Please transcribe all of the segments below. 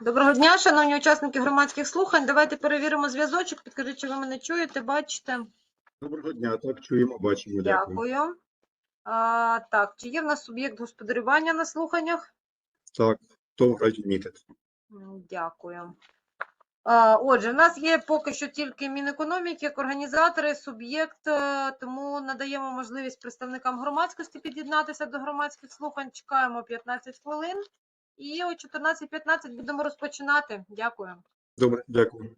Доброго дня, шановні учасники громадських слухань. Давайте перевіримо зв'язочок. Підкажіть, чи ви мене чуєте, бачите? Доброго дня, так чуємо, бачимо. Дякую. Дякую. А, так, чи є в нас суб'єкт господарювання на слуханнях? Так, ТОВ Радіонітед. Дякую. А, Отже, в нас є поки що тільки Мінекономіки як організатори, суб'єкт, е, тому надаємо можливість представникам громадськості під'єднатися до громадських слухань. Чекаємо 15 хвилин і о 14.15 будемо розпочинати. Дякую. Добре, дякую.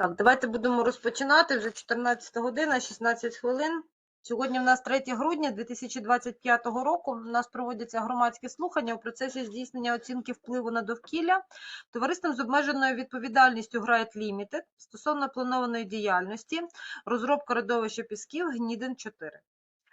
Так, давайте будемо розпочинати. Вже 14 година, 16 хвилин. Сьогодні в нас 3 грудня 2025 року. У нас проводяться громадські слухання у процесі здійснення оцінки впливу на довкілля товариством з обмеженою відповідальністю Грайт Лімітед стосовно планованої діяльності розробка родовища пісків Гнідин 4.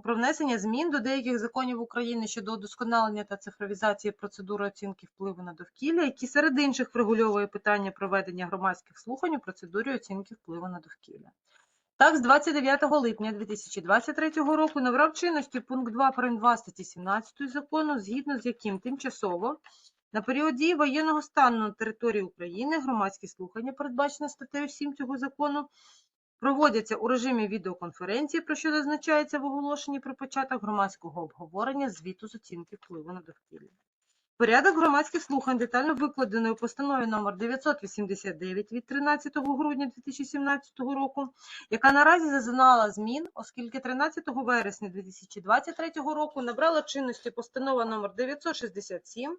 про внесення змін до деяких законів України щодо удосконалення та цифровізації процедури оцінки впливу на довкілля, які серед інших врегульовує питання проведення громадських слухань у процедурі оцінки впливу на довкілля. Так, з 29 липня 2023 року набрав чинності пункт 2 прим. 2 статті 17 закону, згідно з яким тимчасово на період дії воєнного стану на території України громадські слухання, передбачені статтею 7 цього закону, проводяться у режимі відеоконференції, про що зазначається в оголошенні про початок громадського обговорення звіту з оцінки впливу на довкілля. Порядок громадських слухань детально викладений у постанові номер 989 від 13 грудня 2017 року, яка наразі зазнала змін, оскільки 13 вересня 2023 року набрала чинності постанова номер 967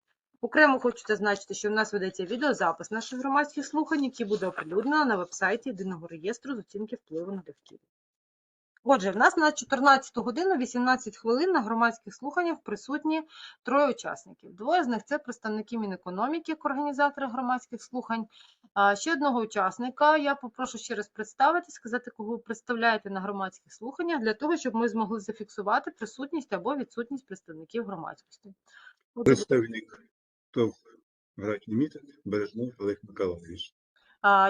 Окремо хочу зазначити, що в нас ведеться відеозапис наших громадських слухань, який буде оприлюднено на вебсайті єдиного реєстру з оцінки впливу на довкілля. Отже, в нас на 14 годину 18 хвилин на громадських слуханнях присутні троє учасників. Двоє з них це представники Мінекономіки, як організатори громадських слухань. Ще одного учасника я попрошу ще раз представити, сказати, кого ви представляєте на громадських слуханнях, для того, щоб ми змогли зафіксувати присутність або відсутність представників громадськості. Представник ТОВ Грайт Лімітед Бережний Олег Миколаївич.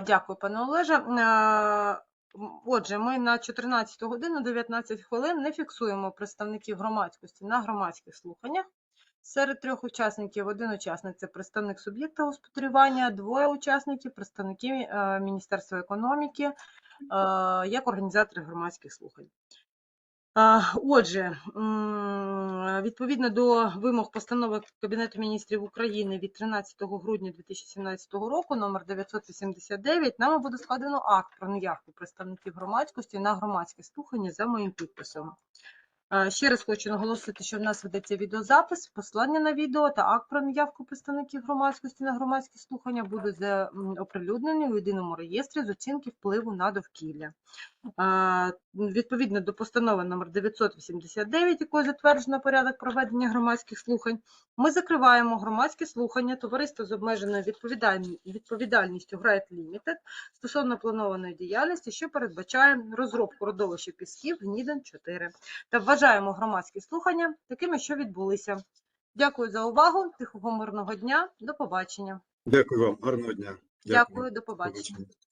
Дякую, пане Олеже. Отже, ми на 14 годину 19 хвилин не фіксуємо представників громадськості на громадських слуханнях. Серед трьох учасників один учасник це представник суб'єкта господарювання, двоє учасників представники е, Міністерства економіки е, як організатори громадських слухань. Отже, відповідно до вимог постанови Кабінету міністрів України від 13 грудня 2017 року, номер 989, нами буде складено акт про неявку представників громадськості на громадське слухання за моїм підписом. Ще раз хочу наголосити, що в нас ведеться відеозапис, посилання на відео та акт про наявку представників громадськості на громадські слухання будуть оприлюднені у єдиному реєстрі з оцінки впливу на довкілля. Відповідно до постанови номер 989, якою затверджено порядок проведення громадських слухань, ми закриваємо громадські слухання товариства з обмеженою відповідальністю Грайт Limited стосовно планованої діяльності, що передбачає розробку родовища пісків Гніден 4 та вважаємо громадські слухання такими, що відбулися. Дякую за увагу. Тихого мирного дня. До побачення. Дякую вам, гарного дня. Дякую, до побачення. побачення.